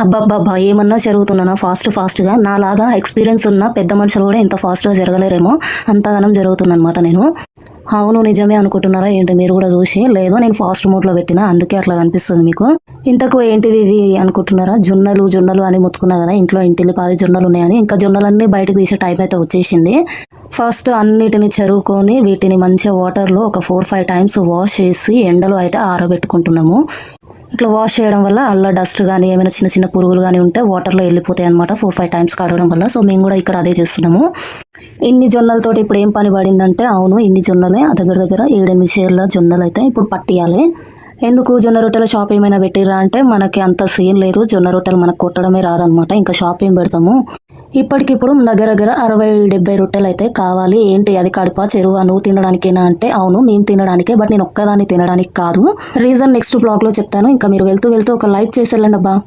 అబ్బబ్బబ్బా ఏమన్నా జరుగుతున్నానా ఫాస్ట్ ఫాస్ట్గా. నాలాగా ఎక్స్పీరియన్స్ ఉన్న పెద్ద మనుషులు కూడా ఇంత ఫాస్ట్గా జరగలేరేమో. అంతగానం జరుగుతుందనమాట నేను. అవును నిజమే అనుకుంటున్నారా ఏంటి మీరు కూడా చూసి. లేదు నేను ఫాస్ట్ మోడ్లో పెట్టిన. అందుకే అట్లా కనిపిస్తుంది మీకు. ఇంతకు ఏంటివి ఇవి అనుకుంటున్నారా? జొన్నలు జొన్నలు అని ముత్తుకున్నా కదా ఇంట్లో ఇంటిల్లి పాది జొన్నలు ఉన్నాయని. ఇంకా జొన్నలన్నీ బయటకు తీసే టైం అయితే వచ్చేసింది. ఫస్ట్ అన్నిటిని చెరువుకొని వీటిని మంచిగా వాటర్లో ఒక ఫోర్ ఫైవ్ టైమ్స్ వాష్ చేసి ఎండలో అయితే ఆరబెట్టుకుంటున్నాము. ఇట్లా వాష్ చేయడం వల్ల అల్ల డస్ట్ కానీ ఏమైనా చిన్న చిన్న పురుగులు కానీ ఉంటే వాటర్లో వెళ్ళిపోతాయి అనమాట ఫోర్ ఫైవ్ టైమ్స్ కడగడం వల్ల. సో మేము కూడా ఇక్కడ అదే చేస్తున్నాము. ఇన్ని జొన్నలతోటి ఇప్పుడు ఏం పని పడిందంటే అవును ఇన్ని జొన్నలే. దగ్గర దగ్గర ఏడెనిమిది షేర్ల జొన్నలు అయితే ఇప్పుడు పట్టియాలి. ఎందుకు జొన్న రొట్టెల షాప్ ఏమైనా పెట్టిరా అంటే మనకి అంత సీన్ లేదు. జొన్న రొట్టెలు మనకు కొట్టడమే రాదనమాట ఇంకా షాప్ ఏం పెడతాము? ఇప్పటికిప్పుడు దగ్గర దగ్గర అరవై డెబ్బై రొట్టెలు అయితే కావాలి. ఏంటి? అది కడుప చెరువు? నువ్వు తినడానికేనా అంటే అవును మేము తినడానికే బట్ నేను ఒక్కదాన్ని తినడానికి కాదు. రీజన్ నెక్స్ట్ బ్లాగ్లో చెప్తాను. ఇంకా మీరు వెళ్తూ వెళ్తూ ఒక లైక్ చేసి వెళ్ళండి అబ్బా.